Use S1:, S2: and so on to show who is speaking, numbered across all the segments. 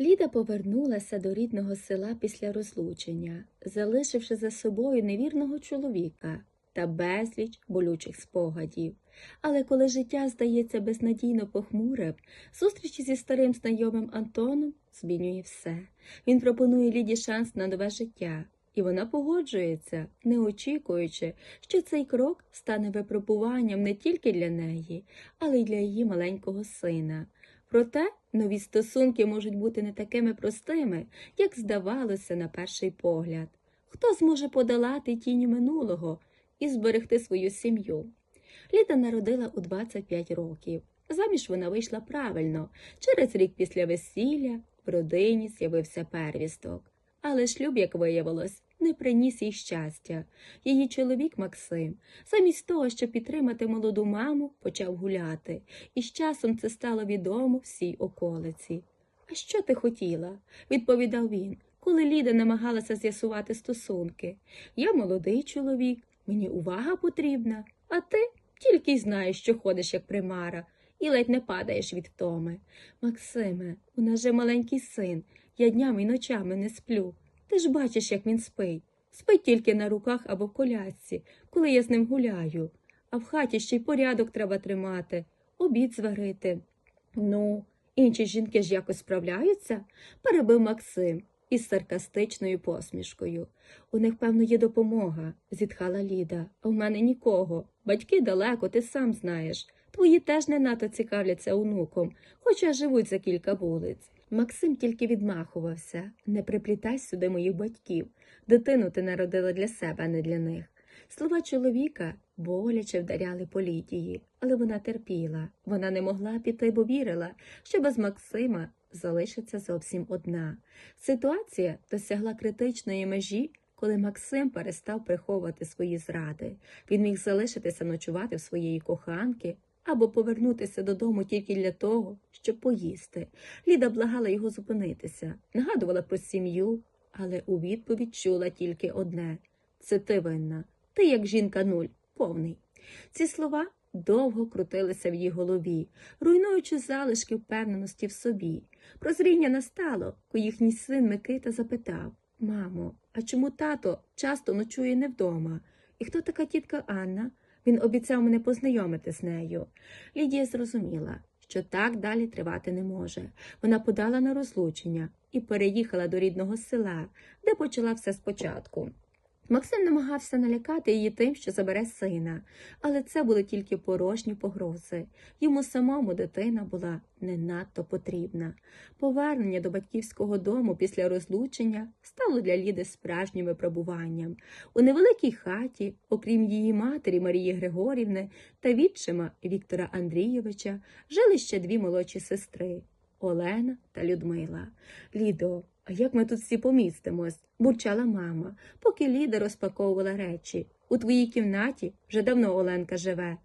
S1: Ліда повернулася до рідного села після розлучення, залишивши за собою невірного чоловіка та безліч болючих спогадів. Але коли життя здається безнадійно похмурим, зустрічі зі старим знайомим Антоном змінює все. Він пропонує Ліді шанс на нове життя, і вона погоджується, не очікуючи, що цей крок стане випробуванням не тільки для неї, але й для її маленького сина. Проте нові стосунки можуть бути не такими простими, як здавалося на перший погляд. Хто зможе подолати тінь минулого і зберегти свою сім'ю? Ліда народила у 25 років. Заміж вона вийшла правильно. Через рік після весілля в родині з'явився первісток. Але шлюб, як виявилось, не приніс їй щастя. Її чоловік Максим, замість того, щоб підтримати молоду маму, почав гуляти, і з часом це стало відомо всій околиці. А що ти хотіла? відповідав він, коли Ліда намагалася з'ясувати стосунки. Я молодий чоловік, мені увага потрібна, а ти тільки й знаєш, що ходиш, як примара, і ледь не падаєш від втоми. Максиме, у нас же маленький син, я днями й ночами не сплю. Ти ж бачиш, як він спить. Спить тільки на руках або в колясці, коли я з ним гуляю. А в хаті ще й порядок треба тримати, обід зварити. Ну, інші жінки ж якось справляються, перебив Максим із саркастичною посмішкою. У них, певно, є допомога, зітхала Ліда, а в мене нікого. Батьки далеко, ти сам знаєш. Твої теж не надто цікавляться онуком, хоча живуть за кілька вулиць. Максим тільки відмахувався не приплітай сюди моїх батьків. Дитину ти народила для себе, а не для них. Слова чоловіка боляче вдаряли по Лідії, але вона терпіла. Вона не могла піти, бо вірила, що без Максима залишиться зовсім одна. Ситуація досягла критичної межі, коли Максим перестав приховувати свої зради. Він міг залишитися ночувати в своєї коханки або повернутися додому тільки для того, щоб поїсти. Ліда благала його зупинитися, нагадувала про сім'ю, але у відповідь чула тільки одне це ти винна. Ти, як жінка нуль, повний. Ці слова довго крутилися в її голові, руйнуючи залишки впевненості в собі. Прозріння настало, коли їхній син Микита запитав Мамо, а чому тато часто ночує не вдома? І хто така тітка Анна? Він обіцяв мене познайомити з нею. Лідія зрозуміла, що так далі тривати не може. Вона подала на розлучення і переїхала до рідного села, де почала все спочатку. Максим намагався налякати її тим, що забере сина, але це були тільки порожні погрози. Йому самому дитина була не надто потрібна. Повернення до батьківського дому після розлучення стало для Ліди справжнім випробуванням. У невеликій хаті, окрім її матері Марії Григорівни та відчима Віктора Андрійовича, жили ще дві молодші сестри Олена та Людмила. Лідо, а як ми тут всі помістимось? бурчала мама, поки Ліда розпаковувала речі. У твоїй кімнаті вже давно Оленка живе.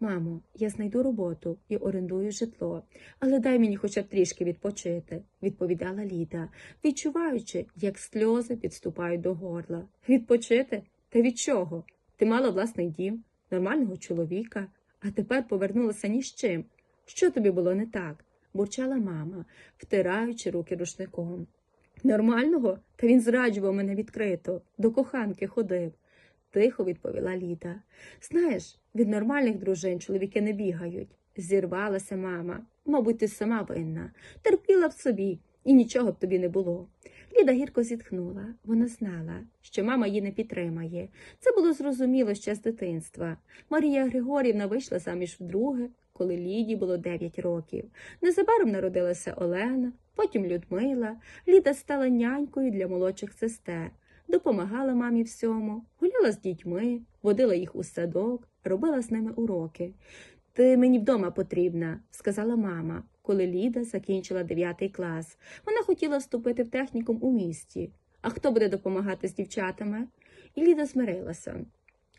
S1: Мамо, я знайду роботу і орендую житло, але дай мені хоча б трішки відпочити, відповідала Ліда, відчуваючи, як сльози підступають до горла. Відпочити? Та від чого? Ти мала власний дім, нормального чоловіка, а тепер повернулася ні з чим. Що тобі було не так? бурчала мама, втираючи руки рушником. Нормального? Та він зраджував мене відкрито, до коханки ходив, тихо відповіла Ліда. Знаєш, від нормальних дружин чоловіки не бігають. Зірвалася мама. Мабуть, ти сама винна, терпіла в собі, і нічого б тобі не було. Ліда гірко зітхнула. Вона знала, що мама її не підтримає. Це було зрозуміло ще з дитинства. Марія Григорівна вийшла заміж вдруге, коли Ліді було 9 років. Незабаром народилася Олена, потім Людмила. Ліда стала нянькою для молодших сестер, допомагала мамі всьому, гуляла з дітьми, водила їх у садок, робила з ними уроки. Ти мені вдома потрібна, сказала мама, коли Ліда закінчила 9 клас. Вона хотіла вступити в технікум у місті. А хто буде допомагати з дівчатами? І Ліда змирилася.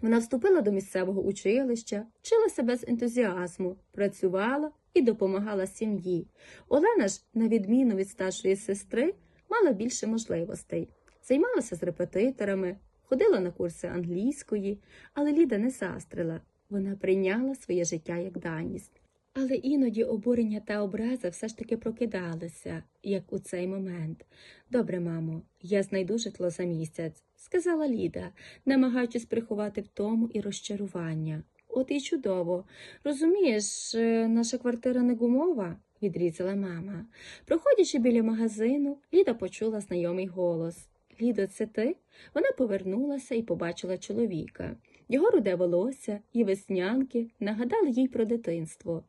S1: Вона вступила до місцевого училища, вчилася без ентузіазму, працювала і допомагала сім'ї. Олена ж, на відміну від старшої сестри, мала більше можливостей. Займалася з репетиторами, ходила на курси англійської, але Ліда не застрила. Вона прийняла своє життя як даність. Але іноді обурення та образа все ж таки прокидалися, як у цей момент. Добре, мамо, я знайду житло за місяць, сказала Ліда, намагаючись приховати втому і розчарування. От і чудово. Розумієш, е, наша квартира не гумова, відрізала мама. Проходячи біля магазину, Ліда почула знайомий голос. Лідо, це ти? Вона повернулася і побачила чоловіка. Його руде волосся і веснянки нагадали їй про дитинство.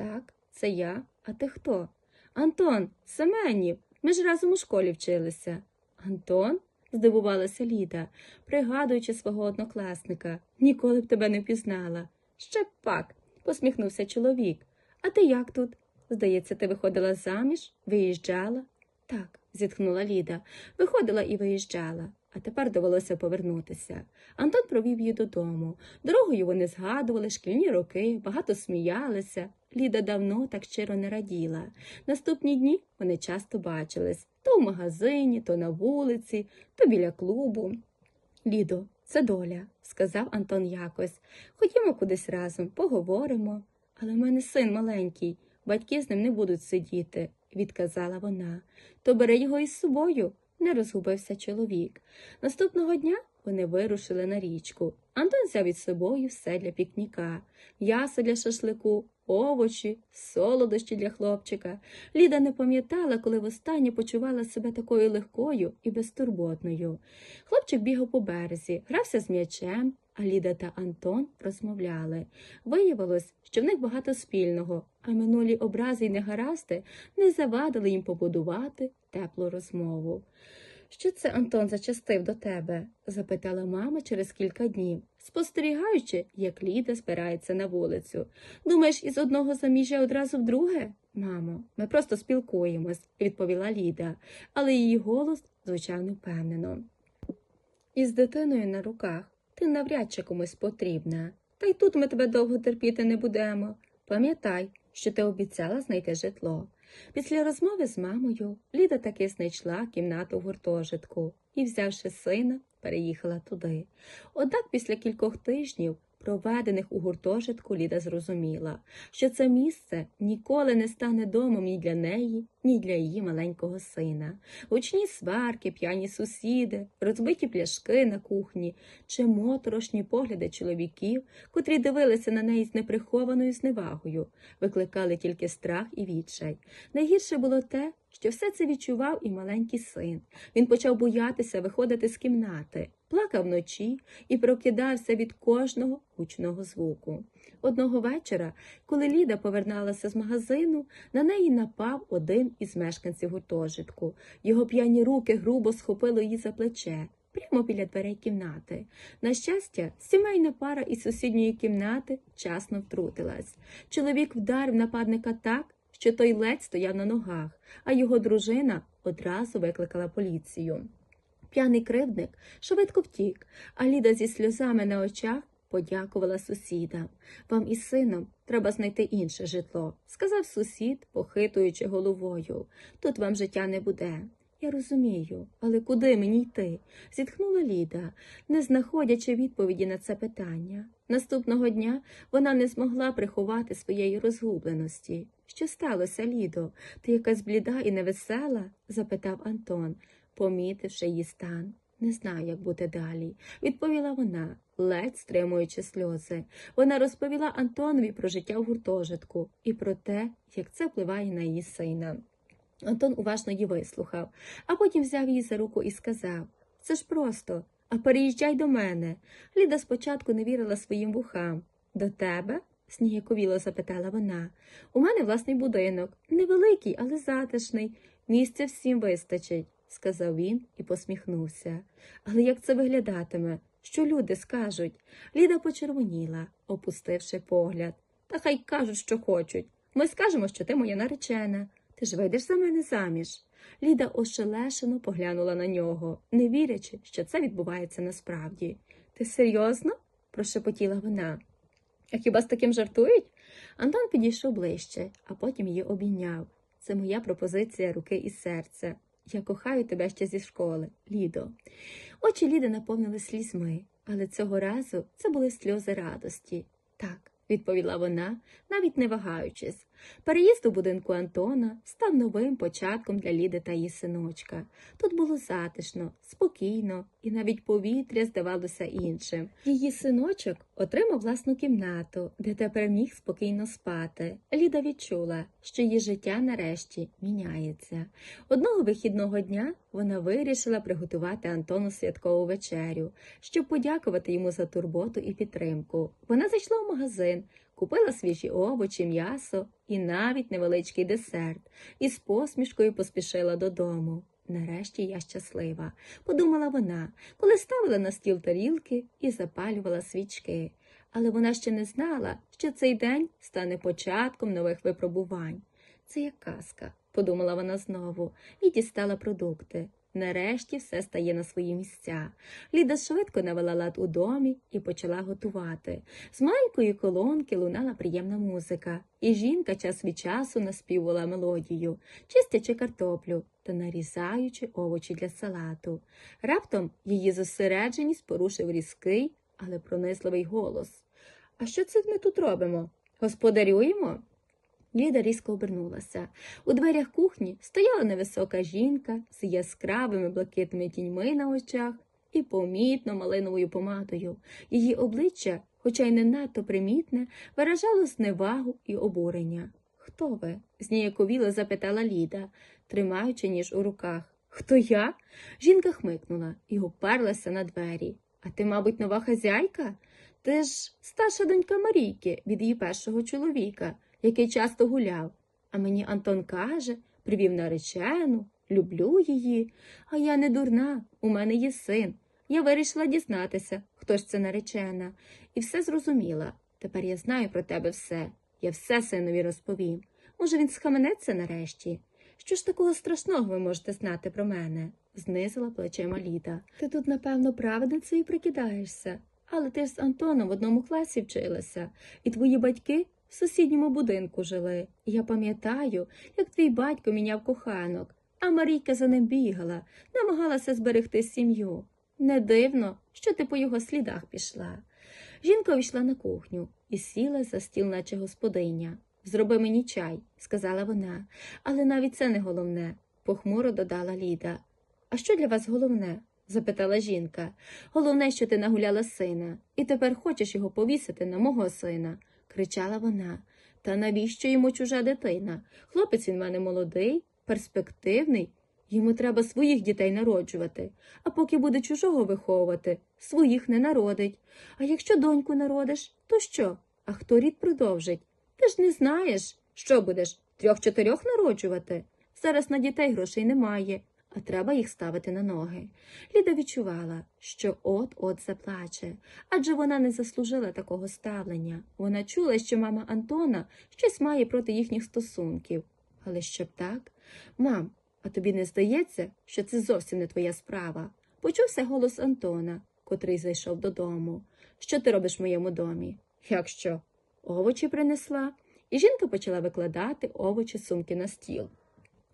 S1: Так, це я. А ти хто? Антон, Семенів. Ми ж разом у школі вчилися. Антон? здивувалася Ліда, пригадуючи свого однокласника. Ніколи б тебе не впізнала. Ще пак, посміхнувся чоловік. А ти як тут? Здається, ти виходила заміж, виїжджала? Так, зітхнула Ліда. Виходила і виїжджала, а тепер довелося повернутися. Антон провів її додому. Дорогою вони згадували шкільні роки, багато сміялися. Ліда давно так щиро не раділа. Наступні дні вони часто бачились то в магазині, то на вулиці, то біля клубу. Лідо, це доля, сказав Антон якось. Ходімо кудись разом, поговоримо. Але в мене син маленький, батьки з ним не будуть сидіти, відказала вона. То бери його із собою, не розгубився чоловік. Наступного дня вони вирушили на річку. Антон взяв із собою все для пікніка, м'ясо для шашлику, овочі, солодощі для хлопчика. Ліда не пам'ятала, коли востаннє почувала себе такою легкою і безтурботною. Хлопчик бігав по березі, грався з м'ячем, а Ліда та Антон розмовляли. Виявилось, що в них багато спільного, а минулі образи й негаразди не завадили їм побудувати теплу розмову. Що це Антон зачастив до тебе? запитала мама через кілька днів, спостерігаючи, як Ліда спирається на вулицю. Думаєш, із одного заміжжя одразу в друге? Мамо, ми просто спілкуємось, відповіла Ліда, але її голос звучав невпевнено. Із дитиною на руках ти навряд чи комусь потрібна. Та й тут ми тебе довго терпіти не будемо. Пам'ятай, що ти обіцяла знайти житло. Після розмови з мамою Ліда таки знайшла кімнату в гуртожитку і, взявши сина, переїхала туди. Однак після кількох тижнів, проведених у гуртожитку, Ліда зрозуміла, що це місце ніколи не стане домом ні для неї, ні для її маленького сина. Гучні сварки, п'яні сусіди, розбиті пляшки на кухні чи моторошні погляди чоловіків, котрі дивилися на неї з неприхованою зневагою, викликали тільки страх і відчай. Найгірше було те, що все це відчував і маленький син. Він почав боятися виходити з кімнати, плакав вночі і прокидався від кожного гучного звуку. Одного вечора, коли Ліда поверналася з магазину, на неї напав один із мешканців гуртожитку. Його п'яні руки грубо схопили її за плече. Прямо біля дверей кімнати. На щастя, сімейна пара із сусідньої кімнати вчасно втрутилась. Чоловік вдарив нападника так, що той ледь стояв на ногах, а його дружина одразу викликала поліцію. П'яний кривдник швидко втік, а Ліда зі сльозами на очах подякувала сусідам. Вам із сином треба знайти інше житло, сказав сусід, похитуючи головою. Тут вам життя не буде. Я розумію, але куди мені йти? зітхнула Ліда, не знаходячи відповіді на це питання. Наступного дня вона не змогла приховати своєї розгубленості. Що сталося, Лідо? Ти якась бліда і невесела? запитав Антон, помітивши її стан. Не знаю, як бути далі, відповіла вона, ледь стримуючи сльози. Вона розповіла Антонові про життя в гуртожитку і про те, як це впливає на її сина. Антон уважно її вислухав, а потім взяв її за руку і сказав Це ж просто, а переїжджай до мене. Ліда спочатку не вірила своїм вухам. До тебе? сніяковіло запитала вона. У мене власний будинок, невеликий, але затишний. Місця всім вистачить, сказав він і посміхнувся. Але як це виглядатиме? Що люди скажуть? Ліда почервоніла, опустивши погляд. Та хай кажуть, що хочуть. Ми скажемо, що ти моя наречена. Ти ж вийдеш за мене заміж. Ліда ошелешено поглянула на нього, не вірячи, що це відбувається насправді. Ти серйозно? прошепотіла вона. А хіба з таким жартують? Антон підійшов ближче, а потім її обійняв. Це моя пропозиція руки і серця. Я кохаю тебе ще зі школи, Лідо. Очі Ліди наповнили слізьми, але цього разу це були сльози радості. Так, відповіла вона, навіть не вагаючись. Переїзд у будинку Антона став новим початком для Ліди та її синочка. Тут було затишно, спокійно, і навіть повітря здавалося іншим. Її синочок отримав власну кімнату, де тепер міг спокійно спати. Ліда відчула, що її життя нарешті міняється. Одного вихідного дня вона вирішила приготувати Антону святкову вечерю, щоб подякувати йому за турботу і підтримку. Вона зайшла в магазин, купила свіжі овочі, м'ясо і навіть невеличкий десерт, і з посмішкою поспішила додому. Нарешті я щаслива, подумала вона, коли ставила на стіл тарілки і запалювала свічки. Але вона ще не знала, що цей день стане початком нових випробувань. Це як казка, подумала вона знову, і дістала продукти. Нарешті все стає на свої місця. Ліда швидко навела лад у домі і почала готувати. З маленької колонки лунала приємна музика, і жінка час від часу наспівувала мелодію, чистячи картоплю та нарізаючи овочі для салату. Раптом її зосередженість порушив різкий, але пронисливий голос. А що це ми тут робимо? Господарюємо? Ліда різко обернулася. У дверях кухні стояла невисока жінка з яскравими блакитними тіньми на очах і помітно малиновою помадою. Її обличчя, хоча й не надто примітне, виражало зневагу і обурення. Хто ви? зніяковіло запитала Ліда, тримаючи ніж у руках. Хто я? Жінка хмикнула і уперлася на двері. А ти, мабуть, нова хазяйка? Ти ж старша донька Марійки від її першого чоловіка який часто гуляв. А мені Антон каже, привів наречену, люблю її. А я не дурна, у мене є син. Я вирішила дізнатися, хто ж це наречена, і все зрозуміла. Тепер я знаю про тебе все. Я все синові розповім. Може, він схаменеться нарешті. Що ж такого страшного ви можете знати про мене? знизила плечима Ліда. Ти тут, напевно, праведницею прикидаєшся, але ти ж з Антоном в одному класі вчилася, і твої батьки в сусідньому будинку жили. Я пам'ятаю, як твій батько міняв коханок, а Марійка за ним бігала, намагалася зберегти сім'ю. Не дивно, що ти по його слідах пішла. Жінка війшла на кухню і сіла за стіл, наче господиня. Зроби мені чай, сказала вона, але навіть це не головне, похмуро додала Ліда. А що для вас головне? запитала жінка. Головне, що ти нагуляла сина, і тепер хочеш його повісити на мого сина кричала вона. Та навіщо йому чужа дитина? Хлопець він в мене молодий, перспективний. Йому треба своїх дітей народжувати, а поки буде чужого виховувати, своїх не народить. А якщо доньку народиш, то що? А хто рід продовжить? Ти ж не знаєш, що будеш трьох-чотирьох народжувати. Зараз на дітей грошей немає, а треба їх ставити на ноги. Ліда відчувала, що от-от заплаче, адже вона не заслужила такого ставлення. Вона чула, що мама Антона щось має проти їхніх стосунків. Але щоб так, мам, а тобі не здається, що це зовсім не твоя справа? Почувся голос Антона, котрий зайшов додому. Що ти робиш в моєму домі? Як що? Овочі принесла, і жінка почала викладати овочі сумки на стіл.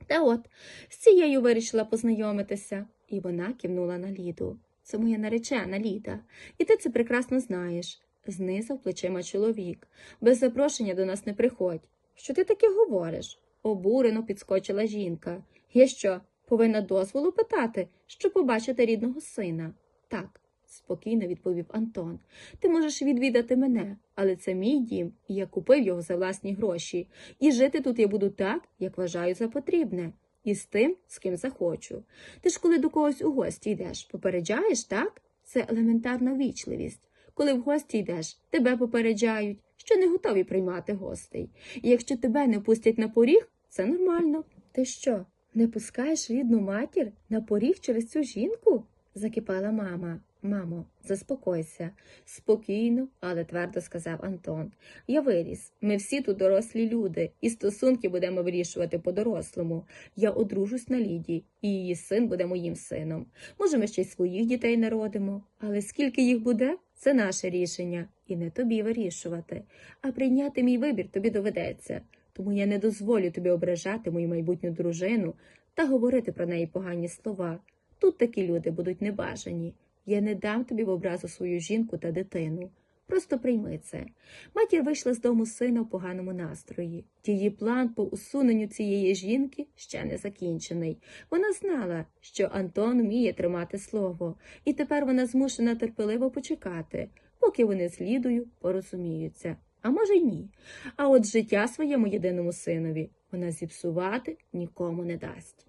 S1: Та от з цією вирішила познайомитися, і вона кивнула на Ліду. Це моя наречена Ліда, і ти це прекрасно знаєш. Знизав плечима чоловік. Без запрошення до нас не приходь. Що ти таке говориш? Обурено підскочила жінка. Я що, повинна дозволу питати, щоб побачити рідного сина? Так, спокійно відповів Антон. Ти можеш відвідати мене, але це мій дім, і я купив його за власні гроші. І жити тут я буду так, як вважаю за потрібне, і з тим, з ким захочу. Ти ж коли до когось у гості йдеш, попереджаєш, так? Це елементарна вічливість. Коли в гості йдеш, тебе попереджають, що не готові приймати гостей. І якщо тебе не пустять на поріг, це нормально. Ти що, не пускаєш рідну матір на поріг через цю жінку? закипала мама. Мамо, заспокойся, спокійно, але твердо сказав Антон. Я виріс. Ми всі тут дорослі люди, і стосунки будемо вирішувати по-дорослому. Я одружусь на Ліді, і її син буде моїм сином. Може, ми ще й своїх дітей народимо, але скільки їх буде, це наше рішення, і не тобі вирішувати. А прийняти мій вибір тобі доведеться. Тому я не дозволю тобі ображати мою майбутню дружину та говорити про неї погані слова. Тут такі люди будуть небажані. Я не дам тобі в образу свою жінку та дитину. Просто прийми це. Матір вийшла з дому сина в поганому настрої. Її план по усуненню цієї жінки ще не закінчений. Вона знала, що Антон вміє тримати слово, і тепер вона змушена терпеливо почекати, поки вони з Лідою порозуміються. А може й ні. А от життя своєму єдиному синові вона зіпсувати нікому не дасть.